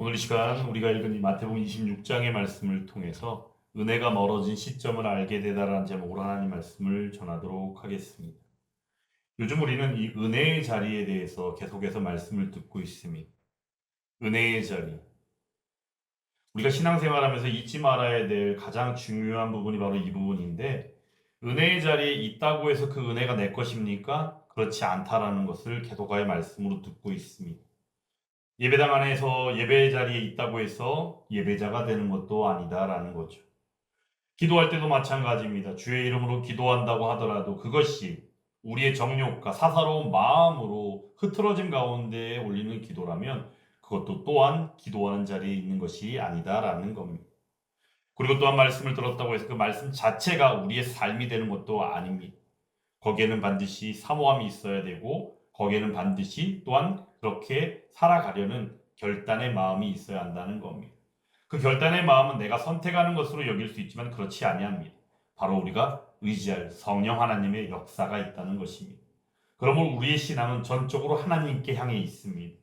오늘 이 시간 우리가 읽은 이 마태복음 26장의 말씀을 통해서 은혜가 멀어진 시점을 알게 되다라는 제목으로 하나님 말씀을 전하도록 하겠습니다. 요즘 우리는 이 은혜의 자리에 대해서 계속해서 말씀을 듣고 있습니다. 은혜의 자리. 우리가 신앙생활하면서 잊지 말아야 될 가장 중요한 부분이 바로 이 부분인데 은혜의 자리에 있다고 해서 그 은혜가 내 것입니까? 그렇지 않다라는 것을 계속하여 말씀으로 듣고 있습니다. 예배당 안에서 예배 자리에 있다고 해서 예배자가 되는 것도 아니다라는 거죠. 기도할 때도 마찬가지입니다. 주의 이름으로 기도한다고 하더라도 그것이 우리의 정욕과 사사로운 마음으로 흐트러진 가운데 올리는 기도라면 그것도 또한 기도하는 자리에 있는 것이 아니다라는 겁니다. 그리고 또한 말씀을 들었다고 해서 그 말씀 자체가 우리의 삶이 되는 것도 아닙니다. 거기에는 반드시 사모함이 있어야 되고 거기에는 반드시 또한 그렇게 살아가려는 결단의 마음이 있어야 한다는 겁니다. 그 결단의 마음은 내가 선택하는 것으로 여길 수 있지만 그렇지 아니합니다. 바로 우리가 의지할 성령 하나님의 역사가 있다는 것입니다. 그러므로 우리의 신앙은 전적으로 하나님께 향해 있습니다.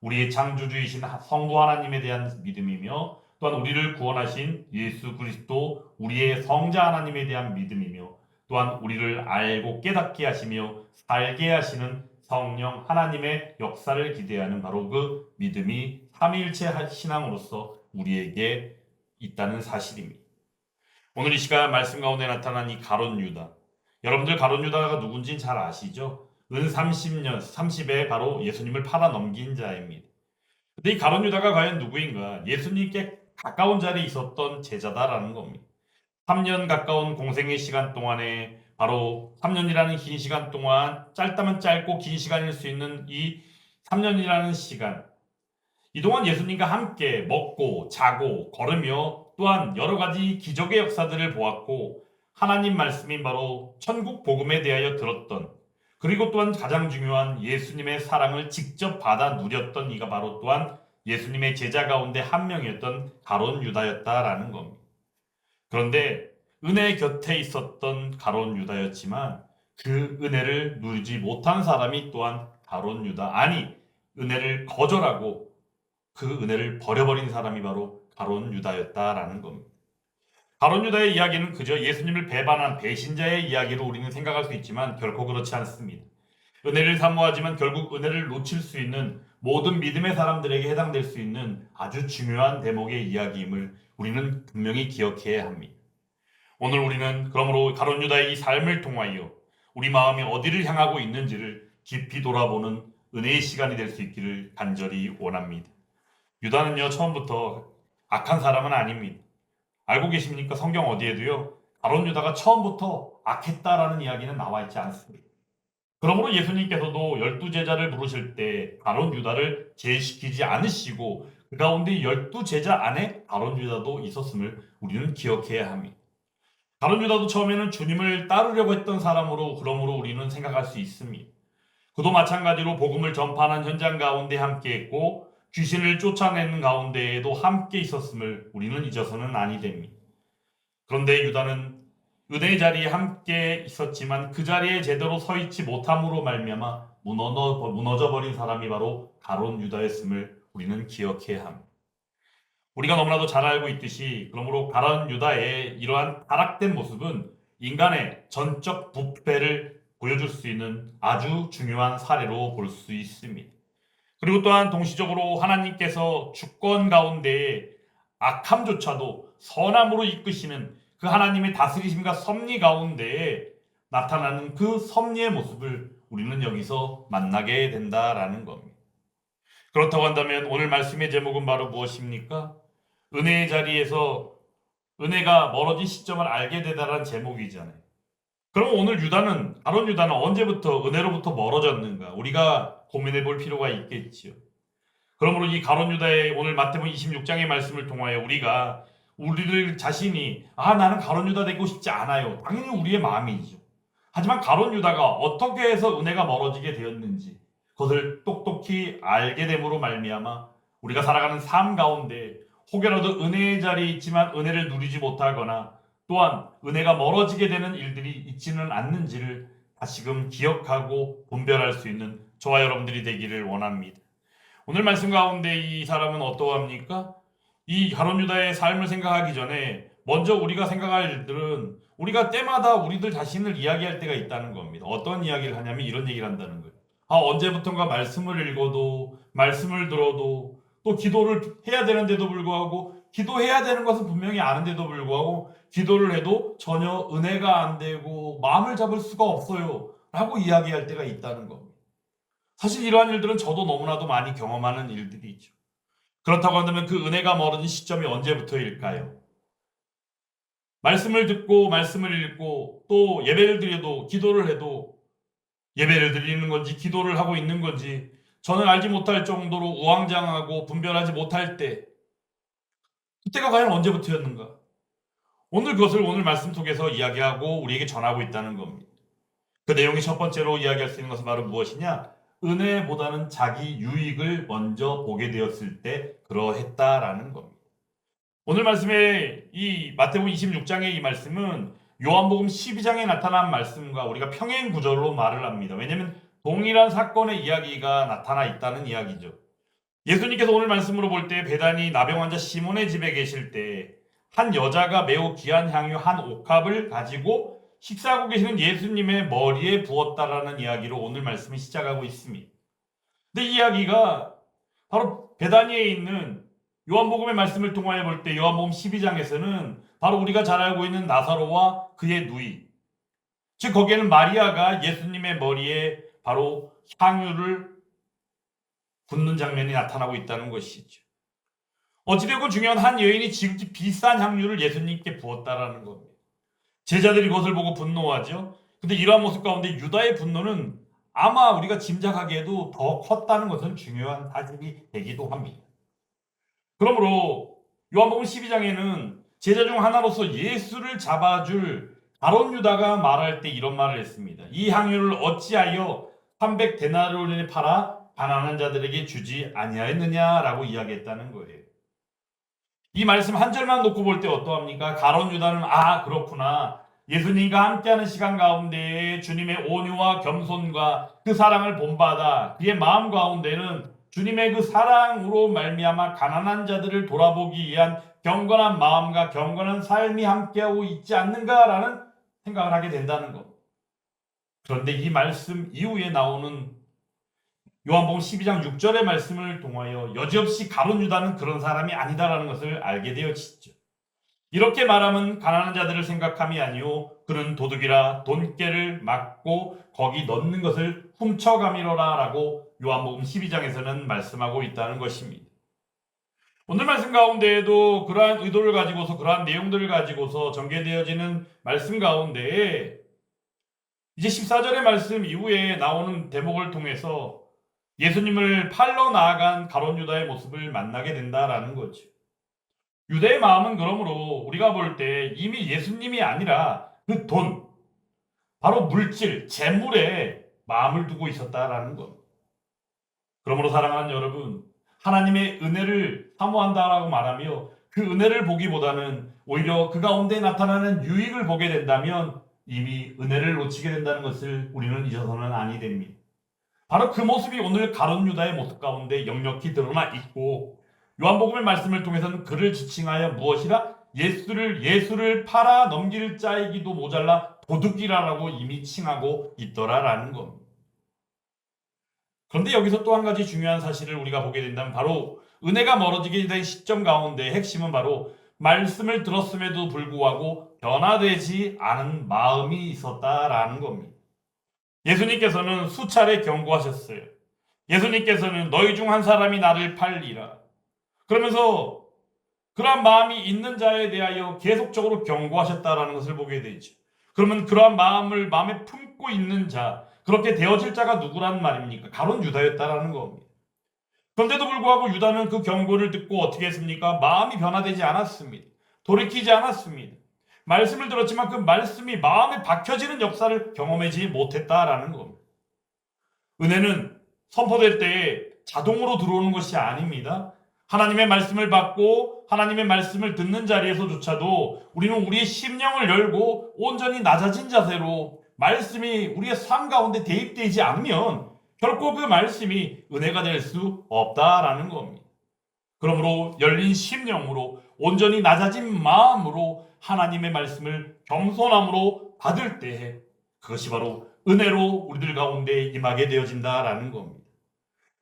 우리의 창조주이신 성부 하나님에 대한 믿음이며 또한 우리를 구원하신 예수 그리스도 우리의 성자 하나님에 대한 믿음이며 또한 우리를 알고 깨닫게 하시며 살게 하시는 성령 하나님의 역사를 기대하는 바로 그 믿음이 삼위일체 신앙으로서 우리에게 있다는 사실입니다. 오늘 이 시간 말씀 가운데 나타난 이 가론 유다. 여러분들 가론 유다가 누군지는 잘 아시죠? 은 30년, 30에 바로 예수님을 팔아 넘긴 자입니다. 근데 이 가론 유다가 과연 누구인가? 예수님께 가까운 자리에 있었던 제자다라는 겁니다. 3년 가까운 공생의 시간 동안에 바로 3년이라는 긴 시간 동안 짧다면 짧고 긴 시간일 수 있는 이 3년이라는 시간. 이동안 예수님과 함께 먹고 자고 걸으며 또한 여러 가지 기적의 역사들을 보았고 하나님 말씀인 바로 천국 복음에 대하여 들었던 그리고 또한 가장 중요한 예수님의 사랑을 직접 받아 누렸던 이가 바로 또한 예수님의 제자 가운데 한 명이었던 가론 유다였다라는 겁니다. 그런데 은혜 곁에 있었던 가론 유다였지만 그 은혜를 누리지 못한 사람이 또한 가론 유다 아니 은혜를 거절하고 그 은혜를 버려버린 사람이 바로 가론 유다였다라는 겁니다. 가론 유다의 이야기는 그저 예수님을 배반한 배신자의 이야기로 우리는 생각할 수 있지만 결코 그렇지 않습니다. 은혜를 사모하지만 결국 은혜를 놓칠 수 있는 모든 믿음의 사람들에게 해당될 수 있는 아주 중요한 대목의 이야기임을 우리는 분명히 기억해야 합니다. 오늘 우리는 그러므로 가론 유다의 이 삶을 통하여 우리 마음이 어디를 향하고 있는지를 깊이 돌아보는 은혜의 시간이 될 수 있기를 간절히 원합니다. 유다는요 처음부터 악한 사람은 아닙니다. 알고 계십니까? 성경 어디에도요 가론 유다가 처음부터 악했다라는 이야기는 나와 있지 않습니다. 그러므로 예수님께서도 열두 제자를 부르실 때 가론 유다를 제시키지 않으시고 그 가운데 열두 제자 안에 가론 유다도 있었음을 우리는 기억해야 합니다. 가론 유다도 처음에는 주님을 따르려고 했던 사람으로 그러므로 우리는 생각할 수 있습니다. 그도 마찬가지로 복음을 전파하는 현장 가운데 함께했고 귀신을 쫓아내는 가운데에도 함께 있었음을 우리는 잊어서는 아니 됩니다. 그런데 유다는 은혜의 자리에 함께 있었지만 그 자리에 제대로 서 있지 못함으로 말미암아 무너져 버린 사람이 바로 가론 유다였음을 우리는 기억해야 합니다. 우리가 너무나도 잘 알고 있듯이 그러므로 가론 유다의 이러한 타락된 모습은 인간의 전적 부패를 보여줄 수 있는 아주 중요한 사례로 볼 수 있습니다. 그리고 또한 동시적으로 하나님께서 주권 가운데에 악함조차도 선함으로 이끄시는 그 하나님의 다스리심과 섭리 가운데에 나타나는 그 섭리의 모습을 우리는 여기서 만나게 된다라는 겁니다. 그렇다고 한다면 오늘 말씀의 제목은 바로 무엇입니까? 은혜의 자리에서 은혜가 멀어진 시점을 알게 되다라는 제목이잖아요. 그럼 오늘 유다는 아론 유다는 언제부터 은혜로부터 멀어졌는가? 우리가 고민해 볼 필요가 있겠지요. 그러므로 이 가론 유다의 오늘 마태복음 26장의 말씀을 통하여 우리가 우리들 자신이 아 나는 가론 유다 되고 싶지 않아요. 당연히 우리의 마음이죠. 하지만 가론 유다가 어떻게 해서 은혜가 멀어지게 되었는지 그것을 똑똑히 알게 됨으로 말미암아 우리가 살아가는 삶 가운데 혹여라도 은혜의 자리에 있지만 은혜를 누리지 못하거나 또한 은혜가 멀어지게 되는 일들이 있지는 않는지를 다시금 기억하고 분별할 수 있는 저와 여러분들이 되기를 원합니다. 오늘 말씀 가운데 이 사람은 어떠합니까? 이 가론 유다의 삶을 생각하기 전에 먼저 우리가 생각할 일들은 우리가 때마다 우리들 자신을 이야기할 때가 있다는 겁니다. 어떤 이야기를 하냐면 이런 얘기를 한다는 거예요. 아, 언제부턴가 말씀을 읽어도 말씀을 들어도 또 기도를 해야 되는데도 불구하고 기도해야 되는 것은 분명히 아는데도 불구하고 기도를 해도 전혀 은혜가 안 되고 마음을 잡을 수가 없어요. 라고 이야기할 때가 있다는 겁니다. 사실 이러한 일들은 저도 너무나도 많이 경험하는 일들이죠. 그렇다고 한다면 그 은혜가 멀어진 시점이 언제부터일까요? 말씀을 듣고 말씀을 읽고 또 예배를 드려도 기도를 해도 예배를 드리는 건지 기도를 하고 있는 건지 저는 알지 못할 정도로 우왕좌왕하고 분별하지 못할 때 그때가 과연 언제부터였는가? 오늘 그것을 오늘 말씀 속에서 이야기하고 우리에게 전하고 있다는 겁니다. 그 내용이 첫 번째로 이야기할 수 있는 것은 바로 무엇이냐? 은혜보다는 자기 유익을 먼저 보게 되었을 때 그러했다라는 겁니다. 오늘 말씀의 이 마태복음 26장의 이 말씀은 요한복음 12장에 나타난 말씀과 우리가 평행 구절로 말을 합니다. 왜냐하면 동일한 사건의 이야기가 나타나 있다는 이야기죠. 예수님께서 오늘 말씀으로 볼 때 배단이 나병 환자 시몬의 집에 계실 때 한 여자가 매우 귀한 향유 한 옥합을 가지고 식사하고 계시는 예수님의 머리에 부었다라는 이야기로 오늘 말씀이 시작하고 있습니다. 근데 이 이야기가 바로 베다니에 있는 요한복음의 말씀을 통하여 볼 때 요한복음 12장에서는 바로 우리가 잘 알고 있는 나사로와 그의 누이 즉 거기에는 마리아가 예수님의 머리에 바로 향유를 붓는 장면이 나타나고 있다는 것이죠. 어찌되건 중요한 한 여인이 지극히 비싼 향유를 예수님께 부었다라는 겁니다. 제자들이 그것을 보고 분노하죠. 근데 이러한 모습 가운데 유다의 분노는 아마 우리가 짐작하기에도 더 컸다는 것은 중요한 사실이 되기도 합니다. 그러므로 요한복음 12장에는 제자 중 하나로서 예수를 잡아줄 가론 유다가 말할 때 이런 말을 했습니다. 이 향유를 어찌하여 300 데나리온에 팔아 가난한 자들에게 주지 아니하였느냐라고 이야기했다는 거예요. 이 말씀 한 절만 놓고 볼 때 어떠합니까? 가론 유다는 아 그렇구나. 예수님과 함께하는 시간 가운데 주님의 온유와 겸손과 그 사랑을 본받아 그의 마음 가운데는 주님의 그 사랑으로 말미암아 가난한 자들을 돌아보기 위한 경건한 마음과 경건한 삶이 함께하고 있지 않는가라는 생각을 하게 된다는 것. 그런데 이 말씀 이후에 나오는 요한복음 12장 6절의 말씀을 통하여 여지없이 가론 유다는 그런 사람이 아니다라는 것을 알게 되어지죠. 이렇게 말하면 가난한 자들을 생각함이 아니요 그는 도둑이라 돈깨를 맞고 거기 넣는 것을 훔쳐가미로라라고 요한복음 12장에서는 말씀하고 있다는 것입니다. 오늘 말씀 가운데에도 그러한 의도를 가지고서 그러한 내용들을 가지고서 전개되어지는 말씀 가운데에 이제 14절의 말씀 이후에 나오는 대목을 통해서 예수님을 팔러 나아간 가론 유다의 모습을 만나게 된다라는 거죠. 유대의 마음은 그러므로 우리가 볼 때 이미 예수님이 아니라 그 돈, 바로 물질, 재물에 마음을 두고 있었다라는 것. 그러므로 사랑하는 여러분, 하나님의 은혜를 사모한다라고 말하며 그 은혜를 보기보다는 오히려 그 가운데 나타나는 유익을 보게 된다면 이미 은혜를 놓치게 된다는 것을 우리는 잊어서는 아니 됩니다. 바로 그 모습이 오늘 가론 유다의 모습 가운데 역력히 드러나 있고 요한복음의 말씀을 통해서는 그를 지칭하여 무엇이라 예수를 예수를 팔아 넘길 자이기도 모자라 도둑이라라고 이미 칭하고 있더라라는 겁니다. 그런데 여기서 또 한 가지 중요한 사실을 우리가 보게 된다면 바로 은혜가 멀어지게 된 시점 가운데 핵심은 바로 말씀을 들었음에도 불구하고 변화되지 않은 마음이 있었다라는 겁니다. 예수님께서는 수차례 경고하셨어요. 예수님께서는 너희 중 한 사람이 나를 팔리라. 그러면서 그러한 마음이 있는 자에 대하여 계속적으로 경고하셨다라는 것을 보게 되죠. 그러면 그러한 마음을 마음에 품고 있는 자, 그렇게 되어질 자가 누구란 말입니까? 가론 유다였다라는 겁니다. 그런데도 불구하고 유다는 그 경고를 듣고 어떻게 했습니까? 마음이 변화되지 않았습니다. 돌이키지 않았습니다. 말씀을 들었지만 그 말씀이 마음에 박혀지는 역사를 경험하지 못했다라는 겁니다. 은혜는 선포될 때에 자동으로 들어오는 것이 아닙니다. 하나님의 말씀을 받고 하나님의 말씀을 듣는 자리에서조차도 우리는 우리의 심령을 열고 온전히 낮아진 자세로 말씀이 우리의 삶 가운데 대입되지 않으면 결코 그 말씀이 은혜가 될 수 없다라는 겁니다. 그러므로 열린 심령으로 온전히 낮아진 마음으로 하나님의 말씀을 겸손함으로 받을 때에 그것이 바로 은혜로 우리들 가운데 임하게 되어진다라는 겁니다.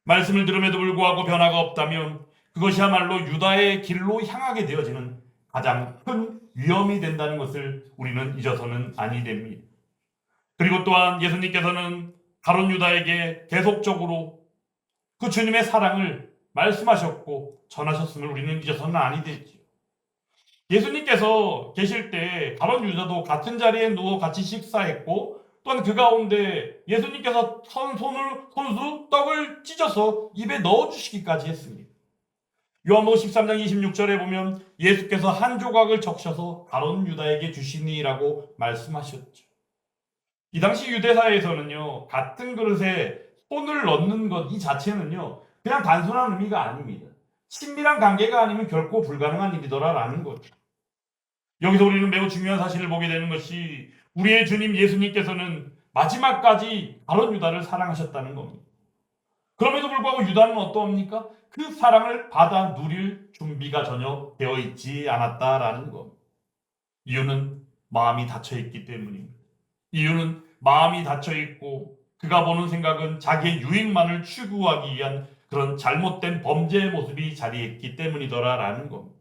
말씀을 들음에도 불구하고 변화가 없다면 그것이야말로 유다의 길로 향하게 되어지는 가장 큰 위험이 된다는 것을 우리는 잊어서는 아니 됩니다. 그리고 또한 예수님께서는 가론 유다에게 계속적으로 그 주님의 사랑을 말씀하셨고 전하셨음을 우리는 잊어서는 아니 되지요. 예수님께서 계실 때 가론 유다도 같은 자리에 누워 같이 식사했고 또한 그 가운데 예수님께서 선 손을 손수 떡을 찢어서 입에 넣어 주시기까지 했습니다. 요한복음 13장 26절에 보면 예수께서 한 조각을 적셔서 가론 유다에게 주시니라고 말씀하셨죠. 이 당시 유대사에서는요 같은 그릇에 손을 넣는 것 이 자체는요 그냥 단순한 의미가 아닙니다. 친밀한 관계가 아니면 결코 불가능한 일이더라라는 거죠. 여기서 우리는 매우 중요한 사실을 보게 되는 것이 우리의 주님 예수님께서는 마지막까지 가론 유다를 사랑하셨다는 겁니다. 그럼에도 불구하고 유다는 어떠합니까? 그 사랑을 받아 누릴 준비가 전혀 되어 있지 않았다라는 겁니다. 이유는 마음이 닫혀 있기 때문입니다. 이유는 마음이 닫혀 있고 그가 보는 생각은 자기의 유익만을 추구하기 위한 그런 잘못된 범죄의 모습이 자리했기 때문이더라라는 겁니다.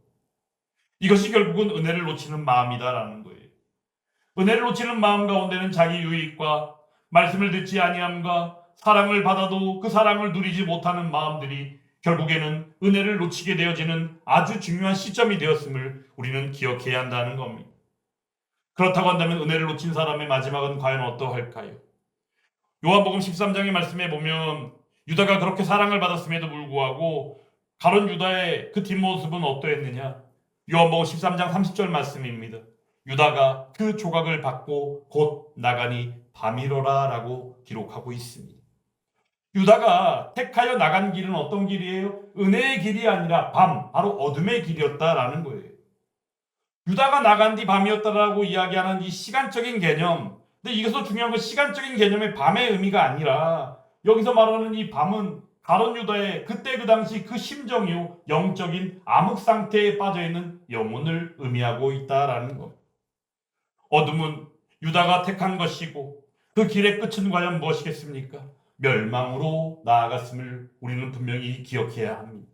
이것이 결국은 은혜를 놓치는 마음이다라는 거예요. 은혜를 놓치는 마음 가운데는 자기 유익과 말씀을 듣지 아니함과 사랑을 받아도 그 사랑을 누리지 못하는 마음들이 결국에는 은혜를 놓치게 되어지는 아주 중요한 시점이 되었음을 우리는 기억해야 한다는 겁니다. 그렇다고 한다면 은혜를 놓친 사람의 마지막은 과연 어떠할까요? 요한복음 13장의 말씀에 보면 유다가 그렇게 사랑을 받았음에도 불구하고 가론 유다의 그 뒷모습은 어떠했느냐? 요한복음 13장 30절 말씀입니다. 유다가 그 조각을 받고 곧 나가니 밤이로라 라고 기록하고 있습니다. 유다가 택하여 나간 길은 어떤 길이에요? 은혜의 길이 아니라 밤, 바로 어둠의 길이었다라는 거예요. 유다가 나간 뒤 밤이었다라고 이야기하는 이 시간적인 개념. 근데 이것도 중요한 건 시간적인 개념의 밤의 의미가 아니라 여기서 말하는 이 밤은 가론 유다의 그때 그 당시 그 심정이요 영적인 암흑 상태에 빠져 있는 영혼을 의미하고 있다라는 것. 어둠은 유다가 택한 것이고 그 길의 끝은 과연 무엇이겠습니까? 멸망으로 나아갔음을 우리는 분명히 기억해야 합니다.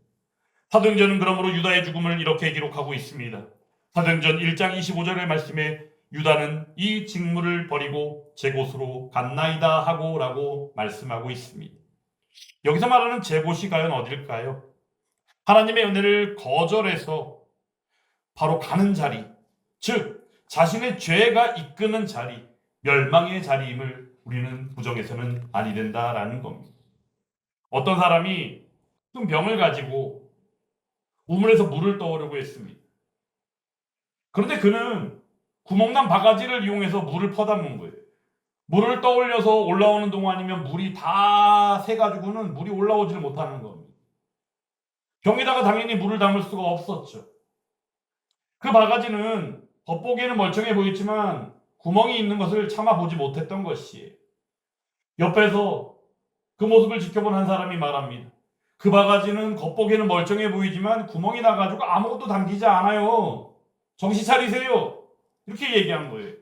사도행전은 그러므로 유다의 죽음을 이렇게 기록하고 있습니다. 사도행전 1장 25절의 말씀에 유다는 이 직무를 버리고 제 곳으로 갔나이다 하고라고 말씀하고 있습니다. 여기서 말하는 제 곳이 과연 어딜까요? 하나님의 은혜를 거절해서 바로 가는 자리, 즉 자신의 죄가 이끄는 자리, 멸망의 자리임을 우리는 부정해서는 아니 된다라는 겁니다. 어떤 사람이 큰 병을 가지고 우물에서 물을 떠오르고 했습니다. 그런데 그는 구멍난 바가지를 이용해서 물을 퍼담는 거예요. 물을 떠올려서 올라오는 동안이면 물이 다 새가지고는 물이 올라오지를 못하는 겁니다. 병에다가 당연히 물을 담을 수가 없었죠. 그 바가지는 겉보기에는 멀쩡해 보였지만 구멍이 있는 것을 참아 보지 못했던 것이에요. 옆에서 그 모습을 지켜본 한 사람이 말합니다. 그 바가지는 겉보기에는 멀쩡해 보이지만 구멍이 나가지고 아무것도 담기지 않아요. 정신 차리세요. 이렇게 얘기한 거예요.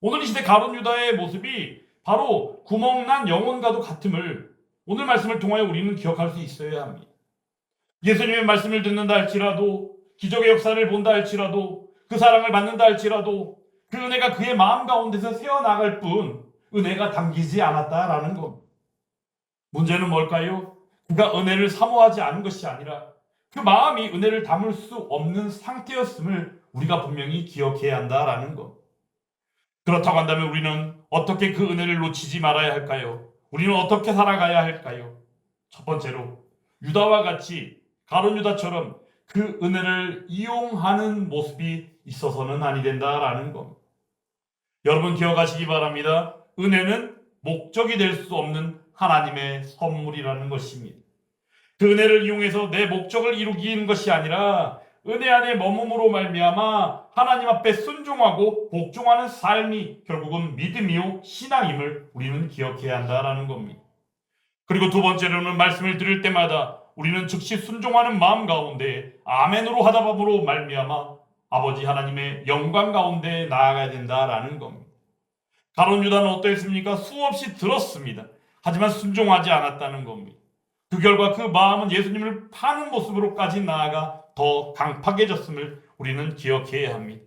오늘 이 시대 가론 유다의 모습이 바로 구멍난 영혼과도 같음을 오늘 말씀을 통하여 우리는 기억할 수 있어야 합니다. 예수님의 말씀을 듣는다 할지라도 기적의 역사를 본다 할지라도 그 사랑을 받는다 할지라도 그 은혜가 그의 마음 가운데서 새어나갈 뿐 은혜가 담기지 않았다라는 것. 문제는 뭘까요? 그가 은혜를 사모하지 않은 것이 아니라 그 마음이 은혜를 담을 수 없는 상태였음을 우리가 분명히 기억해야 한다라는 것. 그렇다고 한다면 우리는 어떻게 그 은혜를 놓치지 말아야 할까요? 우리는 어떻게 살아가야 할까요? 첫 번째로 유다와 같이 가론 유다처럼 그 은혜를 이용하는 모습이 있어서는 아니 된다라는 겁니다. 여러분 기억하시기 바랍니다. 은혜는 목적이 될 수 없는 하나님의 선물이라는 것입니다. 그 은혜를 이용해서 내 목적을 이루기는 것이 아니라 은혜 안에 머금으로 말미암아 하나님 앞에 순종하고 복종하는 삶이 결국은 믿음이요 신앙임을 우리는 기억해야 한다라는 겁니다. 그리고 두 번째로는 말씀을 들을 때마다 우리는 즉시 순종하는 마음 가운데 아멘으로 하다밥으로 말미암아 아버지 하나님의 영광 가운데 나아가야 된다라는 겁니다. 가론 유다는 어떠했습니까? 수없이 들었습니다. 하지만 순종하지 않았다는 겁니다. 그 결과 그 마음은 예수님을 파는 모습으로까지 나아가 더 강팍해졌음을 우리는 기억해야 합니다.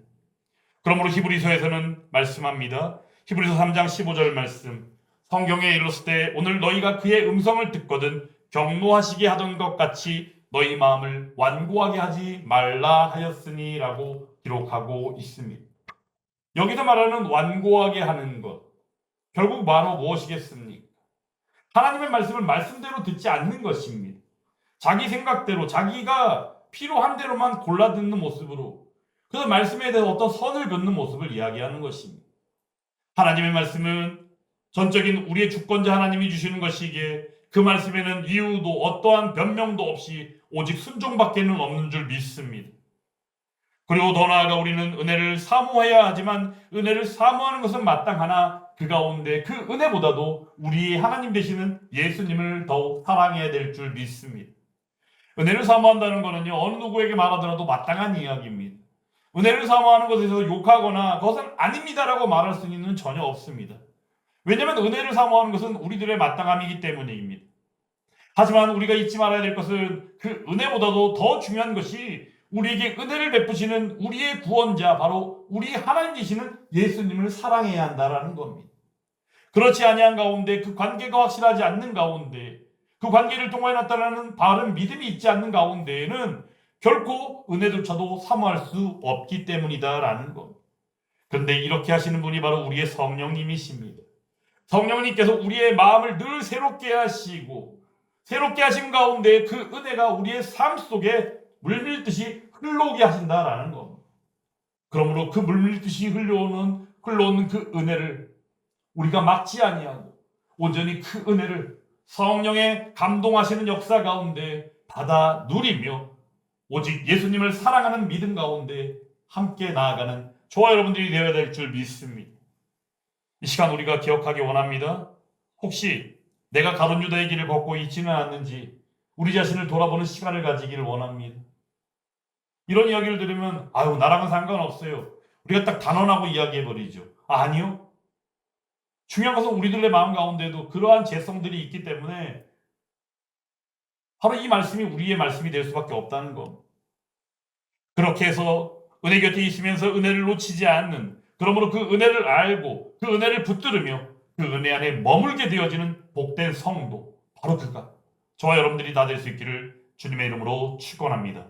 그러므로 히브리서에서는 말씀합니다. 히브리서 3장 15절 말씀. 성경에 이르렀을 때 오늘 너희가 그의 음성을 듣거든 경노하시게 하던 것 같이 너희 마음을 완고하게 하지 말라 하였으니라고 기록하고 있습니다. 여기서 말하는 완고하게 하는 것 결국 바로 무엇이겠습니까? 하나님의 말씀을 말씀대로 듣지 않는 것입니다. 자기 생각대로 자기가 필요한 대로만 골라 듣는 모습으로 그래서 말씀에 대해서 어떤 선을 긋는 모습을 이야기하는 것입니다. 하나님의 말씀은 전적인 우리의 주권자 하나님이 주시는 것이기에 그 말씀에는 이유도 어떠한 변명도 없이 오직 순종밖에는 없는 줄 믿습니다. 그리고 더 나아가 우리는 은혜를 사모해야 하지만 은혜를 사모하는 것은 마땅하나 그 가운데 그 은혜보다도 우리 하나님 되시는 예수님을 더욱 사랑해야 될 줄 믿습니다. 은혜를 사모한다는 것은요 어느 누구에게 말하더라도 마땅한 이야기입니다. 은혜를 사모하는 것에 서 욕하거나 그것은 아닙니다라고 말할 수는 전혀 없습니다. 왜냐하면 은혜를 사모하는 것은 우리들의 마땅함이기 때문입니다. 하지만 우리가 잊지 말아야 될 것은 그 은혜보다도 더 중요한 것이 우리에게 은혜를 베푸시는 우리의 구원자 바로 우리 하나님이시는 예수님을 사랑해야 한다라는 겁니다. 그렇지 아니한 가운데 그 관계가 확실하지 않는 가운데 그 관계를 통하여 나타나는 바른 믿음이 있지 않는 가운데에는 결코 은혜조차도 사모할 수 없기 때문이다라는 겁니다. 그런데 이렇게 하시는 분이 바로 우리의 성령님이십니다. 성령님께서 우리의 마음을 늘 새롭게 하시고 새롭게 하신 가운데 그 은혜가 우리의 삶 속에 물밀듯이 흘러오게 하신다라는 겁니다. 그러므로 그 물밀듯이 흘러오는 흘러오는 그 은혜를 우리가 막지 아니하고 온전히 그 은혜를 성령의 감동하시는 역사 가운데 받아 누리며 오직 예수님을 사랑하는 믿음 가운데 함께 나아가는 저와 여러분들이 되어야 될 줄 믿습니다. 이 시간 우리가 기억하기 원합니다. 혹시 내가 가론 유다의 길을 걷고 있지는 않는지 우리 자신을 돌아보는 시간을 가지기를 원합니다. 이런 이야기를 들으면 아유 나랑은 상관없어요. 우리가 딱 단언하고 이야기해 버리죠. 아, 아니요. 중요한 것은 우리들의 마음 가운데도 그러한 재성들이 있기 때문에 바로 이 말씀이 우리의 말씀이 될 수밖에 없다는 것. 그렇게 해서 은혜 곁에 있으면서 은혜를 놓치지 않는 그러므로 그 은혜를 알고 그 은혜를 붙들으며 그 은혜 안에 머물게 되어지는 복된 성도 바로 그가 저와 여러분들이 다 될 수 있기를 주님의 이름으로 축원합니다.